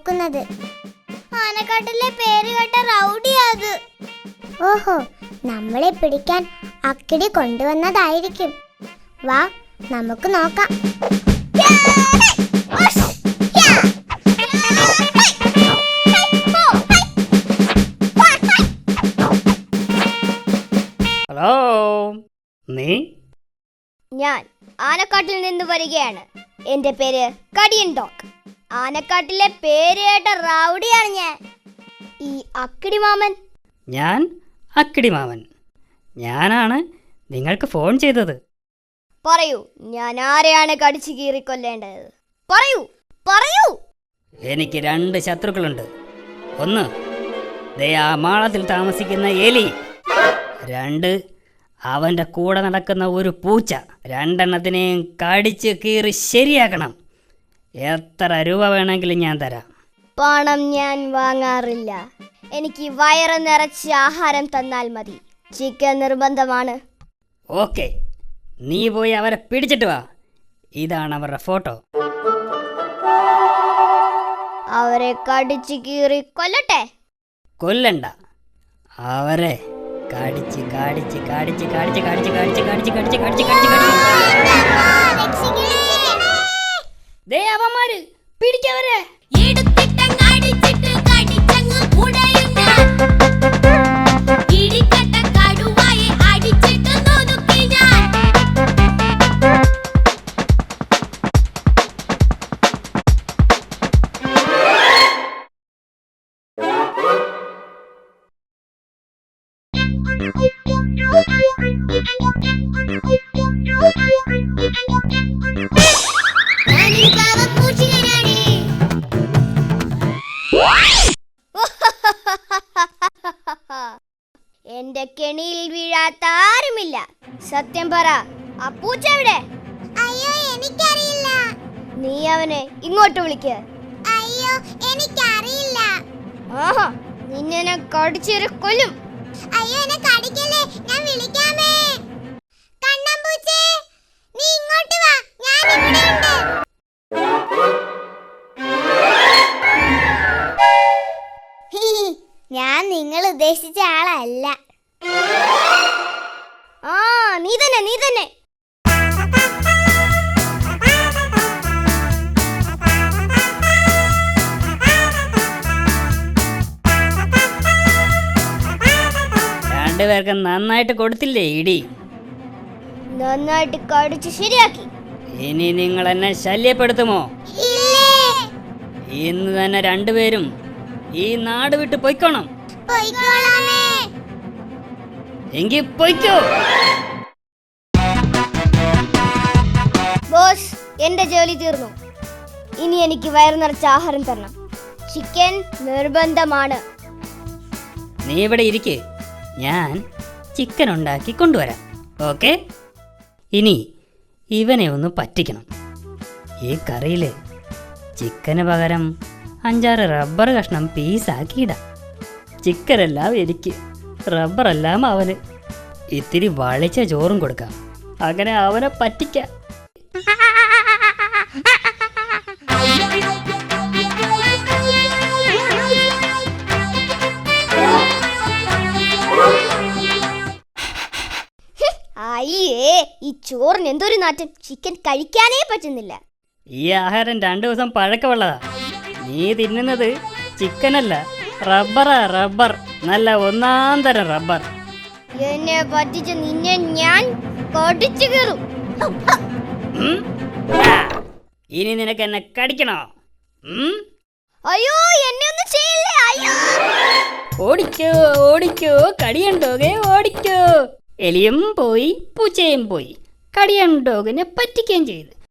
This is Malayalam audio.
നോക്കുന്നത്. ആനക്കാട്ടിലെ പേര് കേട്ട റൗഡിയാ അത്. ഓഹോ നമ്മളെ പിടിക്കാൻ അക്കിടി കൊണ്ടുവന്നതായിരിക്കും. വാ നമുക്ക് നോക്കാം. ഹലോ നീ? ഞാൻ ആനക്കാട്ടിൽ നിന്ന് വരികയാണ്. എന്റെ പേര് കടിയൻ ഡോഗ്. ആനക്കാട്ടിലെ പേര് കേട്ട റൗഡിയാണ് ഞാൻ. ഈ അക്കിടി മാമൻ ഞാൻ അക്കിടി മാമൻ ഞാനാണ് നിങ്ങൾക്ക് ഫോൺ ചെയ്തത്. പറയൂ ഞാൻ ആരെയാണ് കടിച്ചു കീറിക്കൊല്ലേണ്ടത് പറയൂ പറയൂ. എനിക്ക് രണ്ട് ശത്രുക്കളുണ്ട്. ഒന്ന് ദേ ആ മാളത്തിൽ താമസിക്കുന്ന എലി. രണ്ട് അവന്റെ കൂടെ നടക്കുന്ന ഒരു പൂച്ച. രണ്ടെണ്ണത്തിനെയും കടിച്ചു കീറി ശരിയാക്കണം. എത്ര രൂപ വേണമെങ്കിലും ഞാൻ തരാം പണം ഞാൻ വാങ്ങാറില്ല എനിക്ക് വയറ് നിറച്ച് ആഹാരം തന്നാൽ മതി ചിക്കൻ നിർബന്ധമാണ് ഓക്കെ നീ പോയി അവരെ പിടിച്ചിട്ട് വാ ഇതാണ് അവരുടെ ഫോട്ടോ അവരെ കടിച്ചു കീറി കൊല്ലട്ടെ കൊല്ലണ്ട അവരെ കടിച്ച് കടിച്ച് കടിച്ച് കടിച്ച് കടിച്ച് കടിച്ച് കടിച്ച് കടിച്ച് കടിച്ച് കടിച്ച് കടിച്ച് കെണിയിൽ വീഴാത്ത ആരുമില്ല. സത്യം പറ അപ്പൂച്ച എവിടെ? അയ്യോ എനിക്കറിയില്ല. നീ അവനെ ഇങ്ങോട്ട് വിളിക്ക്. അയ്യോ എനിക്കറിയില്ല. ആഹാ നിന്നെ കടിച്ചൊരു കൊല്ലും. അയ്യോ എന്നെ കടിക്കല്ലേ? ഞാൻ വിളിക്കാമേ. കണ്ണമ്പൂച്ചേ നീ ഇങ്ങോട്ട് വാ. ഞാൻ ഇവിടെ ഉണ്ട്. ഞാൻ നിങ്ങൾ ഉദ്ദേശിച്ച ആ നീ തന്നെ. രണ്ടുപേർക്കും നന്നായിട്ട് കൊടുത്തില്ലേ ഇടി? നന്നായിട്ട് കടിച്ച് ശരിയാക്കി. ഇനി നിങ്ങൾ എന്നെ ശല്യപ്പെടുത്തുമോ? ഇന്ന് തന്നെ രണ്ടുപേരും ഈ നാട് വിട്ട് പൊയ്ക്കോണം. എങ്കിൽ പൊയ്ക്കോ. ബോസ് എന്റെ ജോലി തീർന്നു. ഇനി എനിക്ക് വയറു നിറച്ച ആഹാരം തരണം. ചിക്കൻ നിർബന്ധമാണ്. നീ ഇവിടെ ഇരിക്ക്. ഞാൻ ചിക്കൻ ഉണ്ടാക്കി കൊണ്ടുവരാം. ഓക്കെ ഇനി ഇവനെ ഒന്ന് പറ്റിക്കണം. ഈ കറിയിൽ ചിക്കന് പകരം അഞ്ചാറ് റബ്ബർ കഷ്ണം പീസാക്കിയിടാം ചിക്കനെല്ലാം എനിക്ക് റബ്ബറെല്ലാം അവന്. ഇത്തിരി വളിച്ച ചോറും കൊടുക്കാം. അങ്ങനെ അവനെ പറ്റിക്കാം. ചോറിന് എന്തൊരു നാറ്റം? ചിക്കൻ കഴിക്കാനേ പറ്റുന്നില്ല. ഈ ആഹാരം രണ്ടു ദിവസം പഴക്കമുള്ളതാ. നീ തിന്നുന്നത് ചിക്കനല്ല റബ്ബറാ റബ്ബർ നല്ല ഒന്നാം തരം റബ്ബർ എന്നെ പറ്റിച്ച് നിന്നെ ഞാൻ കടിച്ചു കയറും? ഇനി നിനക്ക് എന്നെ കടിക്കണോ? ഉം? അയ്യോ എന്നെ ഒന്നും ചെയ്യില്ലേ? അയ്യോ. ഓടിക്കോ ഓടിക്കോ കടിയുണ്ടോ? ഓടിക്കോ. എലിയും പോയി പൂച്ചയും പോയി. കടിയാണ് ഡോഗിനെ പറ്റിക്കുകയും ചെയ്തു.